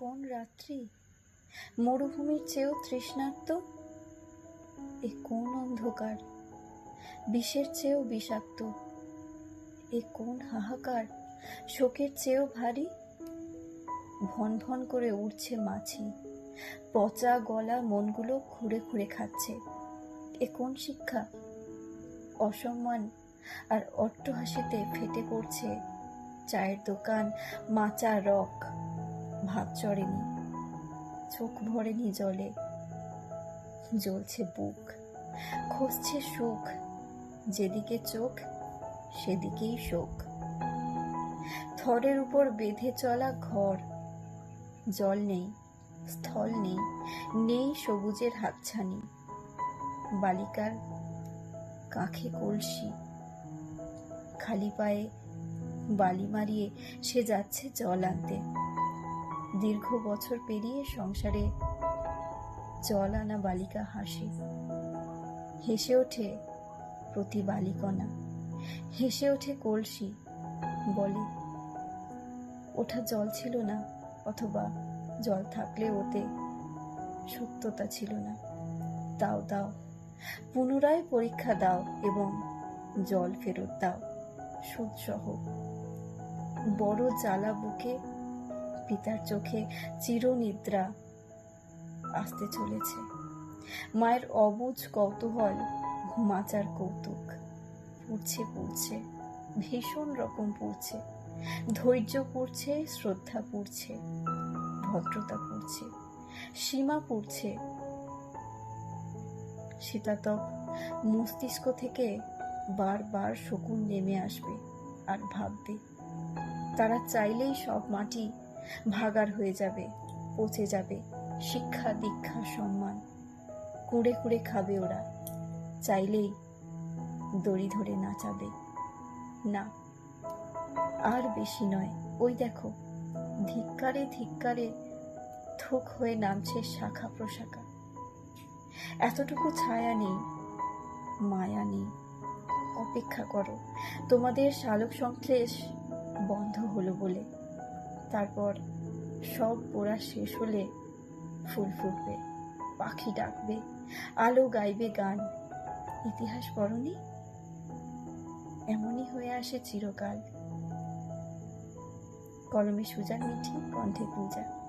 কোন রাত্রি? মরুভূমির চেয়েও তৃষ্ণার্ত? এ কোন অন্ধকার? বিষের চেয়েও বিষাক্ত? এ কোন হাহাকার? শোকের চেয়েও ভারী? ভন ভন করে উঠছে মাছি। পচা গলা মনগুলো ঘুরে ঘুরে খাচ্ছে। এ কোন শিক্ষা? অসম্মান আর অট্টহাসিতে ফেটে পড়ছে চায়ের দোকান মাচা রক। ভাত চড়েনি। চোখ ভরেনি জলে। জ্বলছে বুক। খসছে সুখ যেদিকে চোখ, সেদিকেই শোক। থরের উপর বেঁধে চলা ঘর। জল নেই, স্থল নেই নেই সবুজের হাতছানি। বালিকার কাঁখে কলসি। খালি পায়ে বালি মারিয়ে সে যাচ্ছে জল আনতে। দীর্ঘ বছর পেরিয়ে সংসারে জল আনা বালিকা হাসে। হেসে ওঠে প্রতি বালিকণা। হেসে ওঠে কলসি। বলে, ওঠা জল ছিল না, অথবা জল থাকলে ওতে সত্যতা ছিল না। দাও দাও। পুনরায় পরীক্ষা দাও এবং জল ফেরত দাও। সুদসহ বড় জ্বালা বুকে পিতার চোখে চিরনিদ্রা আসতে চলেছে। মায়ের অবুজ কৌতূহল মাচার কৌতুক, পুড়ছে পুড়ছে, ভীষণ রকম পুড়ছে। ধৈর্য পুড়ছে, শ্রদ্ধা পুড়ছে, ভদ্রতা পুড়ছে, সীমা পুড়ছে। শীতাতপ মস্তিষ্ক থেকে বারবার শকুন নেমে আসবে আর ভাববে। তারা চাইলেই সব মাটি ভাগার হয়ে যাবে, পচে যাবে। শিক্ষা, দীক্ষা, সম্মান। কুড়ে কুড়ে খাবে ওরা। চাইলেই দড়ি ধরে নাচাবে। না, আর বেশি নয়। ওই দেখো, ধিক্কারে ধিক্কারে থোক হয়ে নামছে শাখা প্রশাখা। এতটুকু ছায়া নেই, মায়া নেই। অপেক্ষা করো, তোমাদের শালক সংশ্লেষ বন্ধ হলো বলে। তারপর সব পোড়া শেষ হলে ফুল ফুটবে, পাখি ডাকবে, আলো গাইবে গান। ইতিহাস পড়নি? এমনই হয়ে আসে চিরকাল। কলমে সুজান মিঠি, কণ্ঠে পূজা।